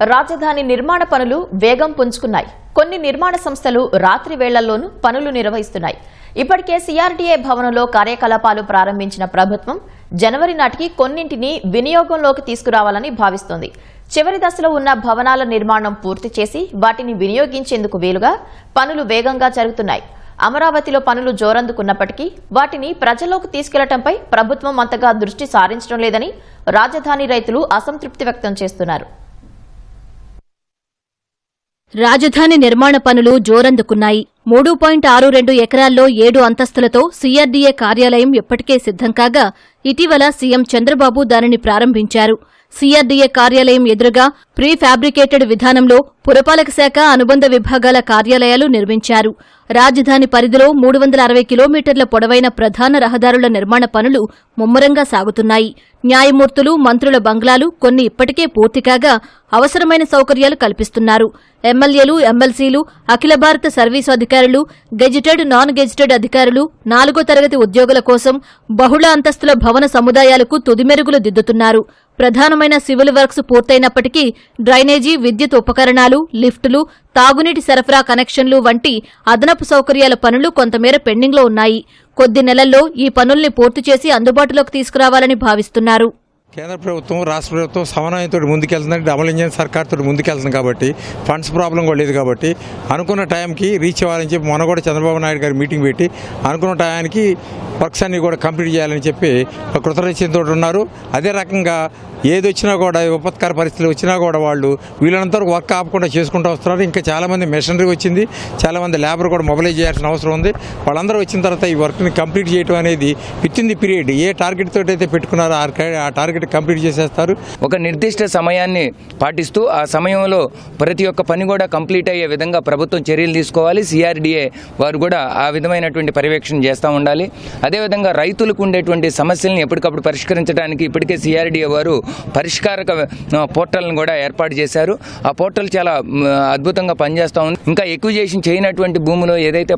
రాజధాని నిర్మాణ పనులు వేగం పుంజుకున్నాయి. కొన్ని నిర్మాణ సంస్థలు రాత్రి వేళ్ళలోనూ పనులు నిర్వహిస్తున్నాయి. ఇప్పటికే సిఆర్డీఏ భవనంలో కార్యకలాపాలు ప్రారంభించిన ప్రభుత్వం జనవరి నాటికి కొన్నింటిని వినియోగంలోకి తీసుకురావాలని భావిస్తోంది. చివరి దశలో ఉన్న భవనాల నిర్మాణం పూర్తి చేసి వాటిని వినియోగించేందుకు వీలుగా పనులు వేగంగా జరుగుతున్నాయి. అమరావతిలో పనులు జోరందుకున్నప్పటికీ వాటిని ప్రజల్లోకి తీసుకెళ్ళటంపై ప్రభుత్వం అంతగా దృష్టి సారించడం లేదని రాజధాని రైతులు అసంతృప్తి వ్యక్తం చేస్తున్నారు. రాజధాని నిర్మాణ పనులు జోరందుకున్నాయి. మూడు పాయింట్ ఆరు రెండు ఎకరాల్లో ఏడు అంతస్తులతో సీఆర్డీఏ కార్యాలయం ఇప్పటికే సిద్ధం కాగా ఇటీవల సీఎం చంద్రబాబు దానిని ప్రారంభించారు. సీఆర్డీఏ కార్యాలయం ఎదురుగా ప్రీ ఫ్యాబ్రికేటెడ్ విధానంలో పురపాలక శాఖ అనుబంధ విభాగాల కార్యాలయాలు నిర్మించారు. రాజధాని పరిధిలో మూడు వందల అరవై కిలోమీటర్ల పొడవైన ప్రధాన రహదారుల నిర్మాణ పనులు ముమ్మరంగా సాగుతున్నాయి. న్యాయమూర్తులు మంత్రుల బంగ్లాలు కొన్ని ఇప్పటికే పూర్తి కాగా అవసరమైన సౌకర్యాలు కల్పిస్తున్నారు. ఎమ్మెల్యేలు ఎమ్మెల్సీలు అఖిల భారత సర్వీసు అధికారులు గెజిటెడ్ నాన్ గెజిటెడ్ అధికారులు నాలుగో తరగతి ఉద్యోగుల కోసం బహుళ అంతస్తుల భవన సముదాయాలకు తుదిమెరుగులు దిద్దుతున్నారు. ప్రధానమైన సివిల్ వర్క్స్ పూర్తయినప్పటికీ డ్రైనేజీ విద్యుత్ ఉపకరణాలు లిఫ్టులు తాగునీటి సరఫరా కనెక్షన్లు వంటి అదనపు సౌకర్యాల పనులు కొంతమేర పెండింగ్లో ఉన్నాయి. కొద్ది నెలల్లో ఈ పనుల్ని పూర్తి చేసి అందుబాటులోకి తీసుకురావాలని భావిస్తున్నారు. కేంద్ర ప్రభుత్వం రాష్ట్ర ప్రభుత్వం సమన్వయంతో ముందుకెళ్తుందంటే డబుల్ ఇంజన్ సర్కార్తో ముందుకెళ్తుంది కాబట్టి ఫండ్స్ ప్రాబ్లం కూడా లేదు కాబట్టి అనుకున్న టైంకి రీచ్ అవ్వాలని చెప్పి మొన్న కూడా చంద్రబాబు నాయుడు గారు మీటింగ్ పెట్టి అనుకున్న టయానికి వర్క్స్ అన్ని కూడా కంప్లీట్ చేయాలని చెప్పి కృతజ్ఞతతో ఉన్నారు. అదే రకంగా ఏది వచ్చినా కూడా విపత్కర పరిస్థితులు వచ్చినా కూడా వాళ్ళు వీళ్ళంత వర్క్ ఆపకుండా చేసుకుంటూ వస్తున్నారు. ఇంకా చాలామంది మెషినరీ వచ్చింది చాలామంది లేబర్ కూడా మొబిలైజ్ చేయాల్సిన అవసరం ఉంది. వాళ్ళందరూ వచ్చిన తర్వాత ఈ వర్క్ని కంప్లీట్ చేయడం అనేది విత్ ఇన్ ది పీరియడ్ ఏ టార్గెట్ తోటి అయితే పెట్టుకున్నారో ఆ టార్గెట్ ఆ కంప్లీట్ చేసేస్తారు. ఒక నిర్దిష్ట సమయాన్ని పాటిస్తూ ఆ సమయంలో ప్రతి ఒక్క పని కూడా కంప్లీట్ అయ్యే విధంగా ప్రభుత్వం చర్యలు తీసుకోవాలి. సిఆర్డిఏ వారు కూడా ఆ విధమైనటువంటి పర్యవేక్షణ చేస్తూ ఉండాలి. అదేవిధంగా రైతులకు ఉండేటువంటి సమస్యలను ఎప్పటికప్పుడు పరిష్కరించడానికి ఇప్పటికే సిఆర్డిఏ వారు పరిష్కారక పోర్టల్ను పోర్టల్ని కూడా ఏర్పాటు చేశారు. ఆ పోర్టల్ చాలా అద్భుతంగా పనిచేస్తూ ఉంది. ఇంకా ఎక్విజేషన్ చేయనటువంటి భూములు ఏదైతే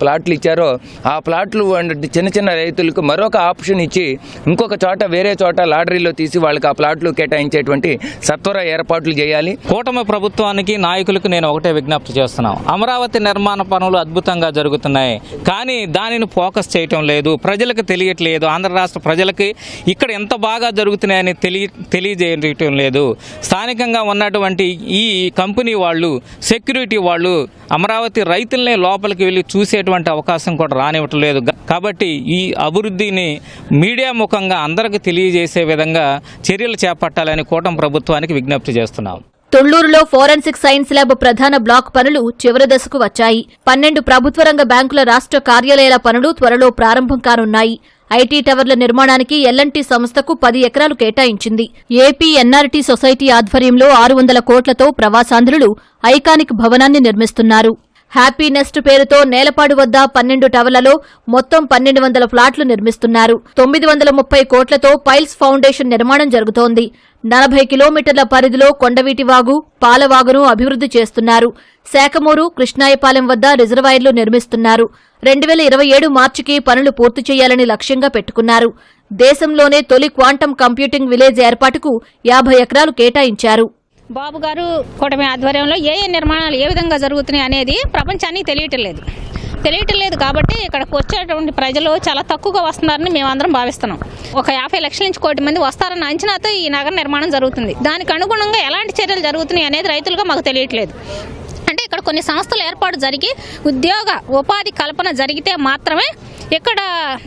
ప్లాట్లు ఇచ్చారో ఆ ప్లాట్లు వంటి చిన్న చిన్న రైతులకు మరొక ఆప్షన్ ఇచ్చి ఇంకొక చోట వేరే చోట లాటరీలో తీసి వాళ్ళకి ఆ ప్లాట్లు కేటాయించేటువంటి సత్వర ఏర్పాట్లు చేయాలి. కూటమి ప్రభుత్వానికి నాయకులకు నేను ఒకటే విజ్ఞప్తి చేస్తున్నాం. అమరావతి నిర్మాణ పనులు అద్భుతంగా జరుగుతున్నాయి. కానీ దానిని ఫోకస్ చేయటం లేదు. ప్రజలకు తెలియట్లేదు. ఆంధ్ర రాష్ట్ర ప్రజలకి ఇక్కడ ఎంత బాగా జరుగుతున్నాయని తెలియ తెలియజేయటం లేదు. స్థానికంగా ఉన్నటువంటి ఈ కంపెనీ వాళ్ళు సెక్యూరిటీ వాళ్ళు అమరావతి రైతులనే లోపలికి వెళ్ళి చూసేటువంటి అవకాశం కూడా రానివ్వటం లేదు. కాబట్టి ఈ అభివృద్ధిని మీడియా ముఖంగా అందరికి తెలియజేసే విధంగా చర్యలు చేపట్టాలని కూటమి ప్రభుత్వానికి విజ్ఞప్తి చేస్తున్నాం. తుళ్ళూరులో ఫోరెన్సిక్ సైన్స్ ల్యాబ్ ప్రధాన బ్లాక్ పనులు చివరి దశకు వచ్చాయి. పన్నెండు ప్రభుత్వ రంగ బ్యాంకుల రాష్ట్ర కార్యాలయాల పనులు త్వరలో ప్రారంభం కానున్నాయి. ఐటీ టవర్ల నిర్మాణానికి ఎల్ఎన్టీ సంస్థకు పది ఎకరాలు కేటాయించింది. ఏపీ ఎన్ఆర్టీ సొసైటీ ఆధ్వర్యంలో ఆరు వందల కోట్లతో ప్రవాసాంధ్రులు ఐకానిక్ భవనాన్ని నిర్మిస్తున్నారు. హ్యాపీ నెస్ట్ పేరుతో నేలపాడు వద్ద పన్నెండు టవర్లలో మొత్తం పన్నెండు వందల ఫ్లాట్లు నిర్మిస్తున్నారు. తొమ్మిది వందల ముప్పై కోట్లతో పైల్స్ ఫౌండేషన్ నిర్మాణం జరుగుతోంది. నలభై కిలోమీటర్ల పరిధిలో కొండవీటివాగు పాలవాగును అభివృద్ధి చేస్తున్నారు. శాఖమూరు కృష్ణాయపాలెం వద్ద రిజర్వాయర్లు నిర్మిస్తున్నారు. రెండు వేల ఇరవై ఏడు మార్చికి పనులు పూర్తి చేయాలని లక్ష్యంగా పెట్టుకున్నారు. దేశంలోనే తొలి క్వాంటం కంప్యూటింగ్ విలేజ్ ఏర్పాటుకు యాభై ఎకరాలు కేటాయించారు. బాబు గారు కూటమి ఆధ్వర్యంలో ఏ ఏ నిర్మాణాలు ఏ విధంగా జరుగుతున్నాయి అనేది ప్రపంచానికి తెలియటం లేదు. తెలియటం లేదు కాబట్టి ఇక్కడికి వచ్చేటువంటి ప్రజలు చాలా తక్కువగా వస్తున్నారని మేమందరం భావిస్తున్నాం. ఒక యాభై లక్షల నుంచి కోటి మంది వస్తారన్న అంచనాతో ఈ నగర నిర్మాణం జరుగుతుంది. దానికి అనుగుణంగా ఎలాంటి చర్యలు జరుగుతున్నాయి అనేది రైతులుగా మాకు తెలియట్లేదు. అంటే ఇక్కడ కొన్ని సంస్థలు ఏర్పాటు జరిగి ఉద్యోగ ఉపాధి కల్పన జరిగితే మాత్రమే ఇక్కడ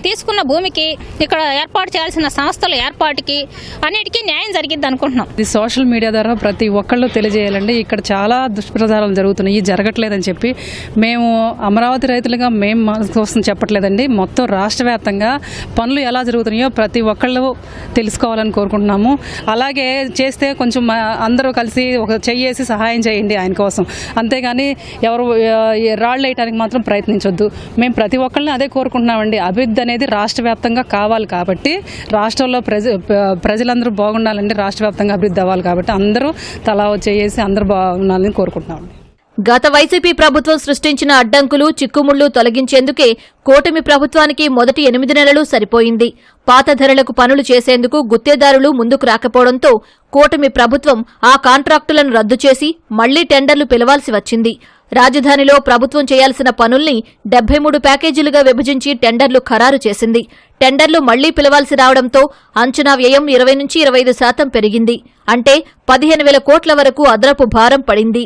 తీసుకున్న భూమికి ఇక్కడ ఏర్పాటు చేయాల్సిన సంస్థల ఏర్పాటుకి అన్నిటికీ న్యాయం జరిగింది అనుకుంటున్నాం. ఇది సోషల్ మీడియా ద్వారా ప్రతి ఒక్కళ్ళు తెలియజేయాలండి. ఇక్కడ చాలా దుష్ప్రచారాలు జరుగుతున్నాయి. జరగట్లేదని చెప్పి మేము అమరావతి రైతులుగా మేము మా కోసం చెప్పట్లేదండి. మొత్తం రాష్ట్ర వ్యాప్తంగా పనులు ఎలా జరుగుతున్నాయో ప్రతి ఒక్కళ్ళు తెలుసుకోవాలని కోరుకుంటున్నాము. అలాగే చేస్తే కొంచెం మా- అందరూ కలిసి ఒక చెయ్యేసి సహాయం చేయండి ఆయన కోసం. అంతేగాని ఎవరు రాళ్ళు వేయడానికి మాత్రం ప్రయత్నించొద్దు. మేము ప్రతి ఒక్కళ్ళని అదే కోరుకుంటున్నాం కోరుకుంటున్నామండి అభివృద్ధి అనేది రాష్ట్ర వ్యాప్తంగా కావాలి కాబట్టి రాష్ట్రంలో ప్రజ ప్రజలందరూ బాగుండాలండి రాష్ట్ర వ్యాప్తంగా అభివృద్ధి అవ్వాలి కాబట్టి అందరూ తలా చేసి అందరూ బాగుండాలని కోరుకుంటున్నామండి. గత వైసీపీ ప్రభుత్వం సృష్టించిన అడ్డంకులు చిక్కుముళ్ళు తొలగించేందుకే కూటమి ప్రభుత్వానికి మొదటి ఎనిమిది నెలలు సరిపోయింది. పాత ధరలకు పనులు చేసేందుకు గుత్తేదారులు ముందుకు రాకపోవడంతో కూటమి ప్రభుత్వం ఆ కాంట్రాక్టులను రద్దు చేసి మళ్ళీ టెండర్లు పిలవాల్సి వచ్చింది. రాజధానిలో ప్రభుత్వం చేయాల్సిన పనుల్ని డెబ్బై మూడు ప్యాకేజీలుగా విభజించి టెండర్లు ఖరారు చేసింది. టెండర్లు మళ్ళీ పిలవాల్సి రావడంతో అంచనా వ్యయం ఇరవై నుంచి ఇరవై ఐదు శాతం పెరిగింది. అంటే పదిహేను వేల కోట్ల వరకు అదనపు భారం పడింది.